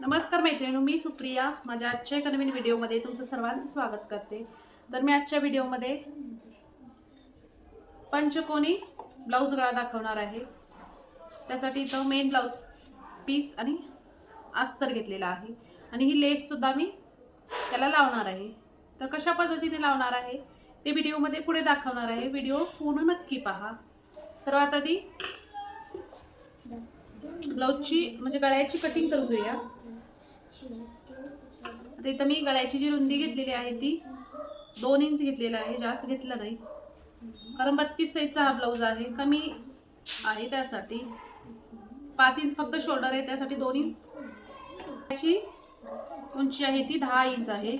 नमस्कार मैत्रिणी मी सुप्रिया. माझ्या आजच्या एका नवीन व्हिडिओमध्ये तुमचं सर्वांचं स्वागत करते. तर मी आजच्या व्हिडिओमध्ये पंचकोनी ब्लाऊज गळा दाखवणार आहे. त्यासाठी इथं मेन ब्लाऊज पीस आणि अस्तर घेतलेला आहे. आणि ही लेससुद्धा मी त्याला लावणार आहे. तर कशा पद्धतीने लावणार आहे ते व्हिडिओमध्ये पुढे दाखवणार आहे. व्हिडिओ पूर्ण नक्की पहा. सर्वात आधी ब्लाऊजची म्हणजे गळ्याची कटिंग करून घेऊया. आता इथं मी गळ्याची जी रुंदी घेतलेली आहे ती दोन इंच घेतलेला आहे जास्त घेतलं नाही. कारण बत्तीस साईजचा हा ब्लाऊज आहे कमी आहे त्यासाठी. पाच इंच फक्त शोल्डर आहे त्यासाठी दोन इंच त्याची उंची आहे ती दहा इंच आहे.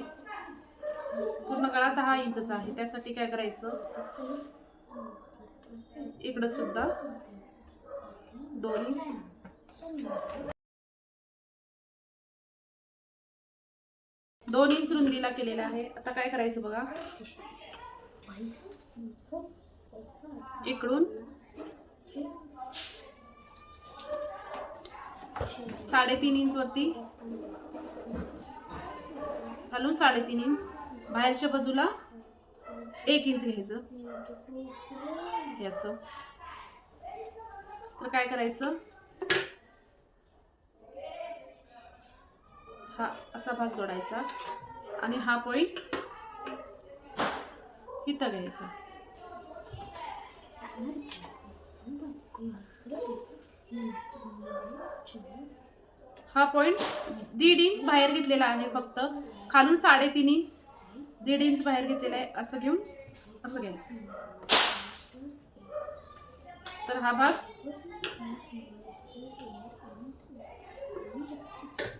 पूर्ण गळा दहा इंचचा आहे त्यासाठी काय करायचं? इकडं सुद्धा दोन इंच दोन इंच रुंदीला केलेला आहे. आता काय करायचं बघा? इकडून साडेतीन इंच वरती. घालून साडेतीन इंच बाहेरच्या बाजूला एक इंच घ्यायचं. हे असं. तर काय करायचं? हा असा भाग जोडायचा आणि हा पॉईंट इथं घ्यायचा. हा पॉईंट दीड इंच बाहेर घेतलेला आहे फक्त. खालून साडेतीन इंच दीड इंच बाहेर घेतलेला आहे. असं घेऊन असं घ्यायचं. तर हा भाग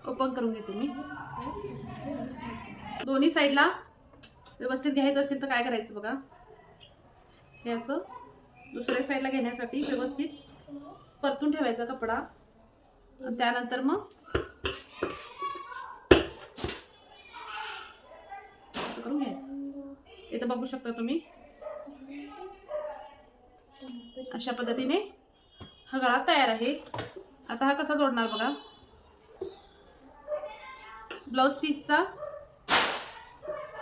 ओपन करून घेते मी. दोन्ही साईडला व्यवस्थित घ्यायचं असेल तर काय करायचं बघा. हे असं. दुसऱ्या साईडला घेण्यासाठी व्यवस्थित परतून ठेवायचा कपडा. त्यानंतर मग असं करून घ्यायचं. इथं बघू शकता तुम्ही. अशा पद्धतीने हा गळा तयार आहे. आता हा कसा जोडणार बघा. ब्लाऊज पीसचा.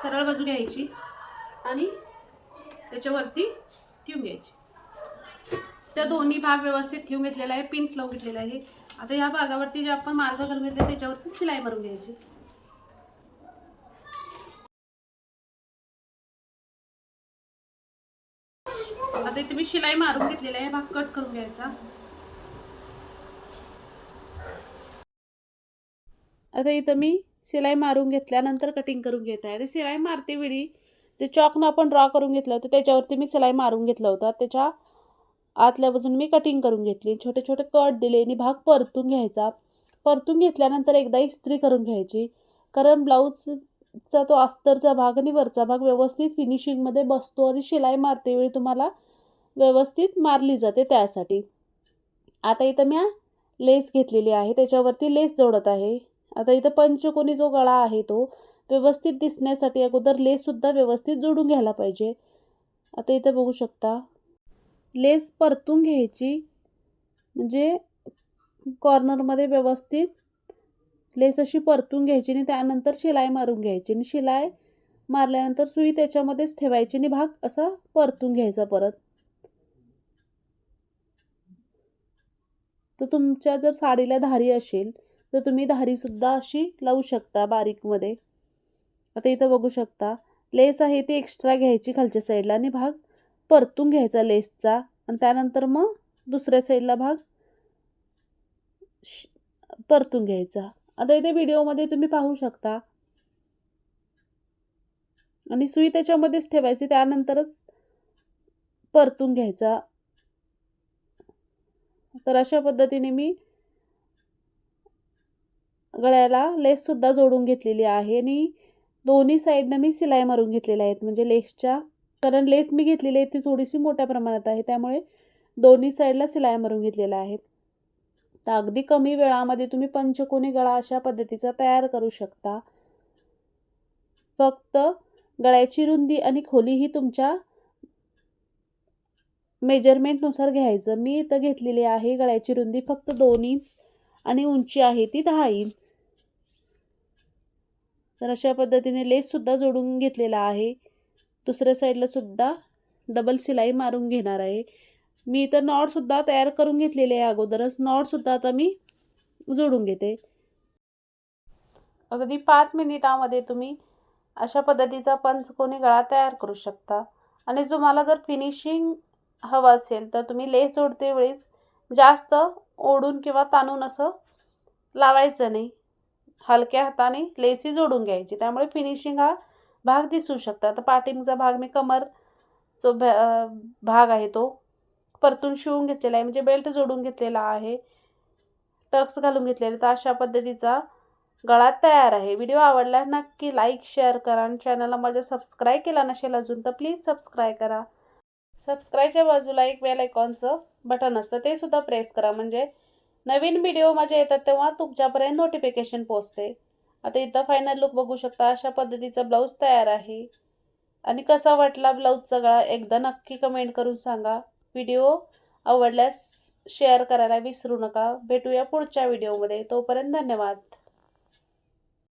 सरळ बाजू घ्यायची आणि त्याच्यावरती ठेवून घ्यायची. त्या दोन्ही भाग व्यवस्थित ठेवून घेतलेला आहे पिन्स लावून घेतलेला आहे. आता ह्या भागावरती जे आपण मार्ग घालून घेतले त्याच्यावरती सिलाई मारून घ्यायची. आता इथे मी शिलाई मारून घेतलेला आहे भाग कट करून घ्यायचा. आता इथं मी सिलाई मारून घेतल्यानंतर कटिंग करून घेत आहे. तर सिलाई मारते वेळी जे चॉकनं आपण ड्रॉ करून घेतलं होतं त्याच्यावरती मी सिलाई मारून घेतला होता. त्याच्या आतल्या बाजून मी कटिंग करून घेतली. छोटे छोटे कट दिले आणि भाग परतून घ्यायचा. परतून घेतल्यानंतर एकदा इस्त्री करून घ्यायची. कारण ब्लाऊजचा तो अस्तरचा भाग आणि वरचा भाग व्यवस्थित फिनिशिंगमध्ये बसतो आणि शिलाई मारते वेळी तुम्हाला व्यवस्थित मारली जाते त्यासाठी. आता इथं मी लेस घेतलेली आहे. त्याच्यावरती लेस जोडत आहे. आता इथं पंचकोनी जो गळा आहे तो. व्यवस्थित दिसण्यासाठी अगोदर लेससुद्धा व्यवस्थित जोडून घ्यायला पाहिजे. आता इथं बघू शकता. लेस परतून घ्यायची. म्हणजे कॉर्नरमध्ये व्यवस्थित लेस अशी परतून घ्यायची आणि त्यानंतर शिलाई मारून घ्यायची. आणि शिलाई मारल्यानंतर सुई त्याच्यामध्येच ठेवायची आणि भाग असा परतून घ्यायचा परत. तर तुमच्या जर साडीला धारी असेल तर तुम्ही धारीसुद्धा अशी लावू शकता बारीकमध्ये. आता इथं बघू शकता. लेस आहे ती एक्स्ट्रा घ्यायची खालच्या साईडला आणि भाग परतून घ्यायचा लेसचा. आणि त्यानंतर मग दुसऱ्या साईडला भाग श परतून घ्यायचा. आता इथे व्हिडिओमध्ये तुम्ही पाहू शकता. आणि सुई त्याच्यामध्येच ठेवायची त्यानंतरच परतून घ्यायचा. तर अशा पद्धतीने मी गळ्याला लेससुद्धा जोडून घेतलेली आहे आणि दोन्ही साईडनं मी सिलाई मारून घेतलेल्या आहेत. म्हणजे लेसच्या कारण लेस मी घेतलेली आहे ती थोडीशी मोठ्या प्रमाणात आहे त्यामुळे दोन्ही साईडला सिलाई मारून घेतलेल्या आहेत. तर अगदी कमी वेळामध्ये तुम्ही पंचकोनी गळा अशा पद्धतीचा तयार करू शकता. फक्त गळ्याची रुंदी आणि खोली ही तुमच्या मेजरमेंटनुसार घ्यायचं. मी इथं घेतलेली आहे गळ्याची रुंदी फक्त दोन इंच आणि उंची आहे ती दहा इंच. तर अशा पद्धतीने लेससुद्धा जोडून घेतलेला आहे. दुसऱ्या साईडला सुद्धा डबल सिलाई मारून घेणार आहे. मी इथं नॉटसुद्धा तयार करून घेतलेले आहे अगोदरच. नॉटसुद्धा आता मी जोडून घेते. अगदी पाच मिनिटामध्ये तुम्ही अशा पद्धतीचा पंचकोनी गळा तयार करू शकता. आणि तुम्हाला जर फिनिशिंग हवं असेल तर तुम्ही लेस जोडते वेळेस जास्त ओढून किंवा ताणून असं लावायचं नाही. हलक्या हाताने लेसी जोडून घ्यायची. त्यामुळे फिनिशिंग हा भाग दिसू शकता. तर पाटिंगचा भाग मी कमर जो भा भाग आहे तो परतून शिवून घेतलेला आहे. म्हणजे बेल्ट जोडून घेतलेला आहे. टक्स घालून घेतलेले तर अशा पद्धतीचा गळा तयार आहे. व्हिडिओ आवडला नक्की लाईक शेअर करा आणि चॅनलला माझ्या सबस्क्राईब केला नसेल अजून तर प्लीज सबस्क्राईब करा. सबस्क्राईबच्या बाजूला एक बेल आयकॉनचं बटन असतं ते सुद्धा प्रेस करा. म्हणजे नवीन व्हिडिओ माझे येतात तेव्हा तुमच्यापर्यंत नोटिफिकेशन पोचते आता इथं फायनल लुक बघू शकता अशा पद्धतीचा ब्लाऊज तयार आहे. आणि कसा वाटला ब्लाऊज सगळा एकदा नक्की कमेंट करून सांगा. व्हिडिओ आवडल्यास शेअर करायला विसरू नका. भेटूया पुढच्या व्हिडिओमध्ये तोपर्यंत धन्यवाद.